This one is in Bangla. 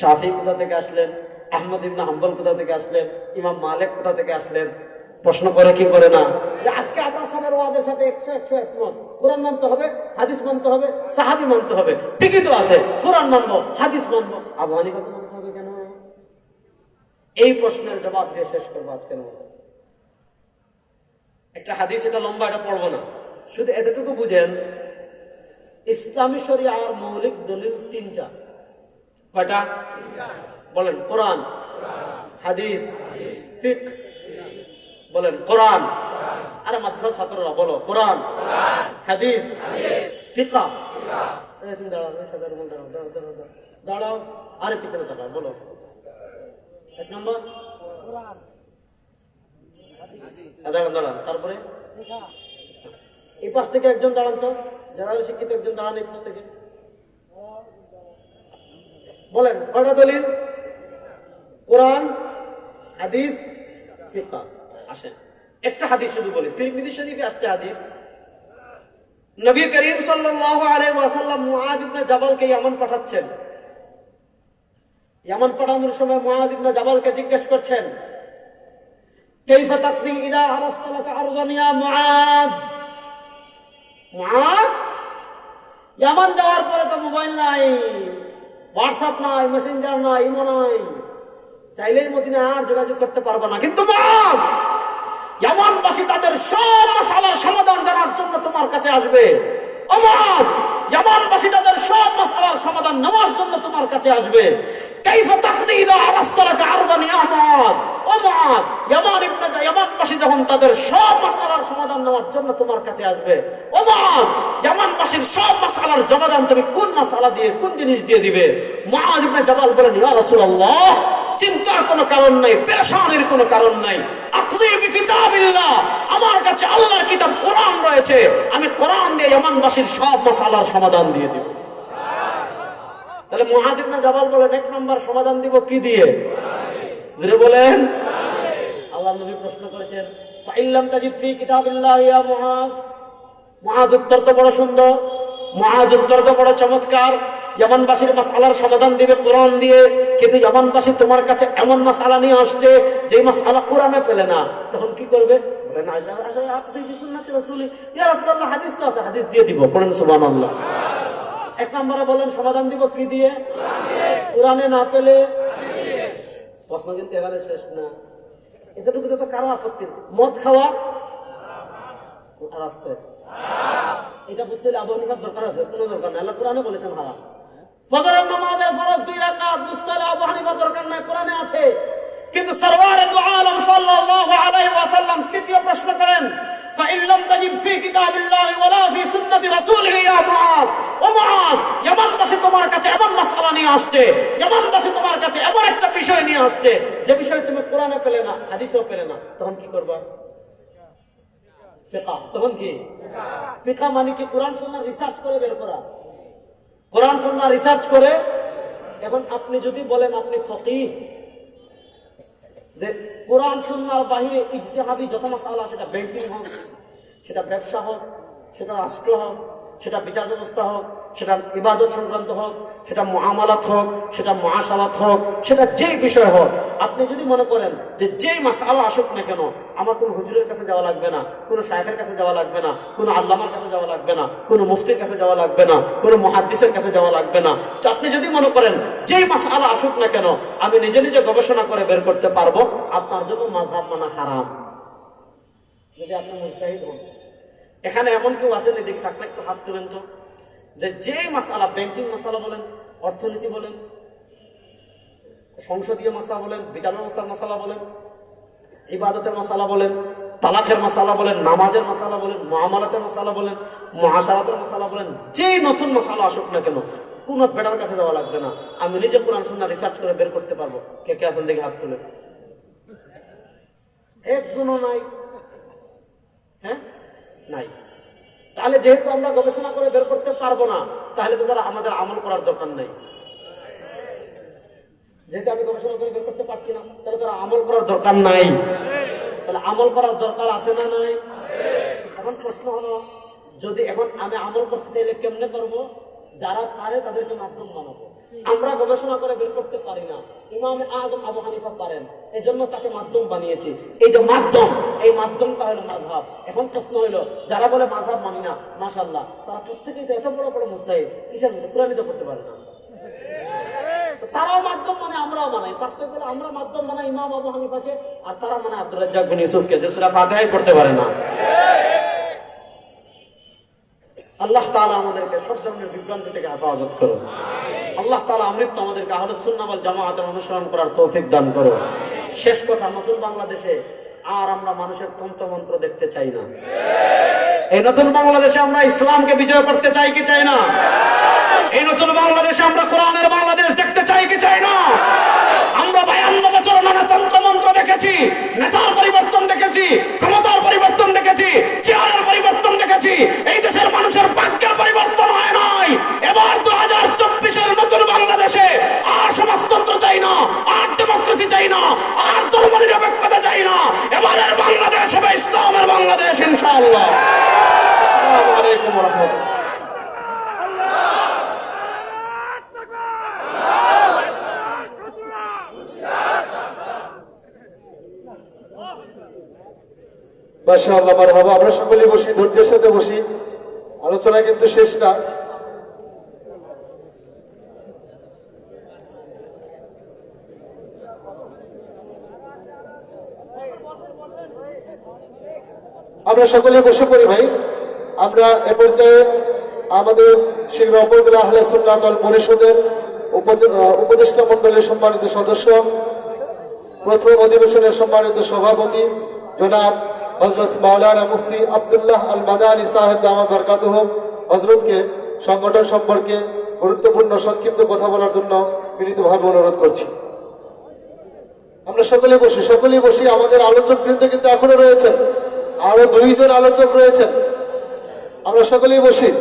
শাফি কোথা থেকে আসলেন? আহমদ ইবনা হাম্বল কোথা থেকে আসলেন? ইমাম মালিক কোথা থেকে আসলেন? প্রশ্ন করে কি করে না? আজকে আপনার সবার ওয়াদের সাথে একশো একশো একমত। কোরআন মানতে হবে, হাদিস মানতে হবে, সাহাবি মানতে হবে। ঠিকই তো আছে, কোরআন মানবো, হাদিস মানবো। আবু হানিফাকে মানতে হবে কেন? এই প্রশ্নের জবাব দিয়ে শেষ করব আজকের মতো। একটা হাদিস, এটা লম্বা, এটা পড়ব না। শুধু এতটুকু বুঝেন, ইসলামী শরিয়ার মৌলিক দলিল তিনটা। কয়টা? বলেন, কোরআন, হাদিস, ফিক, বলেন, কোরআন। আরে মাদ্রাসা ছাত্ররা, বলো, কোরআন, হাদিস, ফিকা। দাঁড়াও দাঁড়াও দাঁড়াও দাঁড়াও দাঁড়াও। দাঁড়াও আরে, পিছনে তাকাও, বলো। এক নম্বর? দাঁড়ান দাঁড়ান, তারপরে? এই পাশ থেকে একজন দাঁড়ান তো, যারা শিক্ষিত একজন দাঁড়ান এই পাশ থেকে। বলেন, কয়টা দলিল? কোরআন, হাদিস, ফিকা। আসেন। একটা হাদিস শুধু বলি। তিরমিজি শরীফে আসছে হাদিস। নবী করিম সাল্লাল্লাহু আলাইহি ওয়াসাল্লাম মুআজ ইবনে জাবালকে ইয়ামান পাঠাচ্ছেন। ইয়ামান পাঠানোর সময় মুআজ ইবনে জাবালকে জিজ্ঞেস করছেন, কাইফা তাকদি ইদা আরাসতা লাকা আরদান মুআজ? মুআজ? ইয়ামান যাওয়ার পরে তো মোবাইল নাই। হোয়াটসঅ্যাপ নাই মেসেঞ্জার নাই ইমো নাই। চাইলেই মদিনা আর যোগাযোগ করতে পারব না। কিন্তু ইয়ামানবাসী তাদের সব মাসালার সমাধান জানার জন্য তোমার কাছে আসবে। অমাস ইয়ামানবাসী তাদের সব মাসালার সমাধান নেওয়ার জন্য তোমার কাছে আসবে। কাইফা তাকদিদা আলাস্তালাকা আরদান ও মুআদ ইয়ামান ইবনে ইয়ামানবাসী যখন তাদের সব মাসালার সমাধান নেওয়ার জন্য তোমার কাছে আসবে ও মুআদ ইয়ামানবাসীর সব মাসালার সমাধান তুমি কোন মাসালা দিয়ে, কোন জিনিস দিয়ে দিবে? মুআদ ইবনে জাবাল বলেন, ইয়া রাসূলুল্লাহ, চিন্তার কোনো কারণ নাই, পেরেশানির কোনো কারণ নাই। আমার কাছে আল্লাহর কিতাব কোরআন রয়েছে, আমি কোরআন দিয়ে ইয়ামানবাসীর সব মাসালার সমাধান দিয়ে দিব। তাহলে মুহাজিব না জাবাল বলেন, এক নম্বর সমাধান দিব কি দিয়ে? জুড়ে বলেন। আল্লাহ নবী প্রশ্ন করেছেন ফাইল্লাম তাজিদ ফি কিতাবিল্লাহ ইয়া মুআজ? মুআজ উত্তর তো বড় সুন্দর মুআজ উত্তর তো বড় চমৎকার। ইয়ামানবাসীর মাসালার সমাধান দিবে কোরআন দিয়ে কিন্তু ইয়ামানবাসী তোমার কাছে এমন মাসালা নিয়ে আসছে যে মাসালা কোরআনে পেলে না। তখন কি করবে? ইয়া রাসূলুল্লাহ, হাদিস তো আছে হাদিস দিয়ে দিব। পড়েন সুবহানাল্লাহ। এক নম্বরে বলেন সমাধান দিব কি দিয়ে? কোরআনে। না পেলে? প্রশ্ন কিন্তু এবারে শেষ না। এতটুকু তো কারও আপত্তি মদ খাওয়া? আর এটা বুঝতে হলে আবু দরকার আছে, কোনো দরকার নাই। কোরআনে বলেছেন, হারাম। দুই বুঝতে দরকার নাই আছে। কিন্তু তৃতীয় প্রশ্ন করেন فإن لم تجد في كتاب الله ولا في سنة رسوله يا معاذ ও معاذ ইয়ামানবাসী তোমার কাছে এমন মাসআলা নিয়ে আসছে ইয়ামানবাসী তোমার কাছে এমন একটা বিষয় নিয়ে আসছে যে বিষয় তুমি কোরআনে পেলে না হাদিসেও পেলে না তখন কি করবা ফিকা তখন কি ফিকা মানে কি কোরআন সুন্নাহ রিসার্চ করে বের করা কোরআন সুন্নাহ রিসার্চ করে এখন আপনি যদি বলেন আপনি ফকিহ যে কোরআন সুন্নার বাহিরে ইজতেহাদি যত মাসালা, সেটা ব্যাংকিং হোক, সেটা ব্যবসা হোক, সেটা রাষ্ট্র হোক সেটা বিচার ব্যবস্থা হোক, সেটা ইবাদত সংক্রান্ত হোক, সেটা মহামালাত হোক, সেটা মহাসালাত হোক, সেটা যেই বিষয় হোক, আপনি যদি মনে করেন যে যেই মাসালা আসুক না কেন, আমার কোনো হুজুরের কাছে যাওয়া লাগবে না, কোনো শাহের কাছে যাওয়া লাগবে না, কোনো আল্লামার কাছে যাওয়া লাগবে না, কোনো মুফতির কাছে যাওয়া লাগবে না, কোনো মহাদ্দিসের কাছে যাওয়া লাগবে না, তো আপনি যদি মনে করেন যেই মাসালা আসুক না কেন, আমি নিজে নিজে গবেষণা করে বের করতে পারব, আপনার জন্য মাঝহাব মানা হারাম। যদি আপনি মুস্তাহিদ হন। এখানে এমন কেউ আসেন এদিকে থাকলে একটু হাত তুলেন তো। যে যে মাসালা ব্যাংকিং মশালা বলেন, অর্থনীতি বলেন, সংসদীয় মশলা বলেন, বিচার ব্যবস্থার মশালা বলেন, ইবাদতের মশালা বলেন, তালাকের মশালা বলেন, নামাজের মশালা বলেন, মহামালাতের মশালা বলেন মহাসারাতের মশালা বলেন, যে নতুন মশালা আসুক না কেন, কোন বেটার কাছে যাওয়া লাগবে না। আমি নিজে কোরআন, সুন্নাহ রিসার্চ করে বের করতে পারব। কে কে আছেন দেখে হাত তুলে একজনও নাই। হ্যাঁ? নাই। তাহলে যেহেতু আমরা গবেষণা করে বের করতে পারব না, তাহলে তো তারা আমাদের আমল করার দরকার নেই। যেহেতু আমি গবেষণা করে বের করতে পারছি না, তাহলে তারা আমল করার দরকার নাই। তাহলে আমল করার দরকার আছে না নাই? এখন প্রশ্ন হলো, যদি এখন আমি আমল করতে চাইলে কেমনে করব? যারা পারে তাদেরকে মাধ্যম বানাবো। আমরা গবেষণা করে বের করতে পারি না। ইমাম আজম আবু হানিফা পারেন এই জন্য তাকে মাধ্যম বানিয়েছি। এই যে মাধ্যম, এই মাধ্যমটা হলো মাঝহাব এখন প্রশ্ন হলো, যারা বলে মাঝহাব মানি না মাসাল্লাহ তারা প্রত্যেকেই তো এত বড় বড় মুস্তাহিদ, কিসের কোরআনই করতে পারে না। তারাও মাধ্যম মানে আমরাও মানাই। পার্থক্য আমরা মাধ্যম মানাই ইমাম আবু হানিফাকে, আর তারা মানে আব্দুল রাজ্জাক বিন ইউসুফকে, যে সুরা ফাতিহাই পড়তে পারে না। আল্লাহ তাআলা আমাদেরকে সব ধরনের বিভ্রান্তি থেকে হেফাজত করো আল্লাহ তাআলা আমৃত্যু আমাদেরকে আহলে সুন্নাহ ওয়াল অনুসরণ করার তৌফিক দান করো শেষ কথা, নতুন বাংলাদেশে আর আমরা মানুষের তন্ত্রমন্ত্র দেখতে চাই না। এই নতুন বাংলাদেশে আমরা ইসলামকে বিজয় করতে চাই কি চাই না? এই নতুন বাংলাদেশে আমরা কোরআনের বাংলাদেশ দেখতে চাই কি চাই না? আমরা বায়ান্ন বছর নানা তন্ত্র মন্ত্র দেখেছি, নেতার পরিবর্তন দেখেছি, ক্ষমতার পরিবর্তন দেখেছি ইনশাআল্লাহ। আল্লাহ আমরা সকলে বসি ধৈর্যের সাথে বসি। আলোচনা কিন্তু শেষ না। আমরা সকলে বসে পড়ি ভাই। আমরা এ পর্যায়ে আমাদের শীঘ্র অপরদুল আহলে পরিষদের উপদেষ্টা মন্ডলের সম্মানিত সদস্য, প্রথম অধিবেশনের সম্মানিত সভাপতি, জনাব হজরত মাওলানা মুফতি আবদুল্লাহ আল মাদানী সাহেব দামাদ বরকাতুহ। হজরতকে সংগঠন সম্পর্কে গুরুত্বপূর্ণ সংক্ষিপ্ত কথা বলার জন্য বিনীতভাবে অনুরোধ করছি। আমরা সকলে বসি, সকলেই বসি। আমাদের আলোচক বৃন্দ কিন্তু এখনও রয়েছেন। আরও দুইজন আলোচক রয়েছেন। আমরা সকলেই বসি।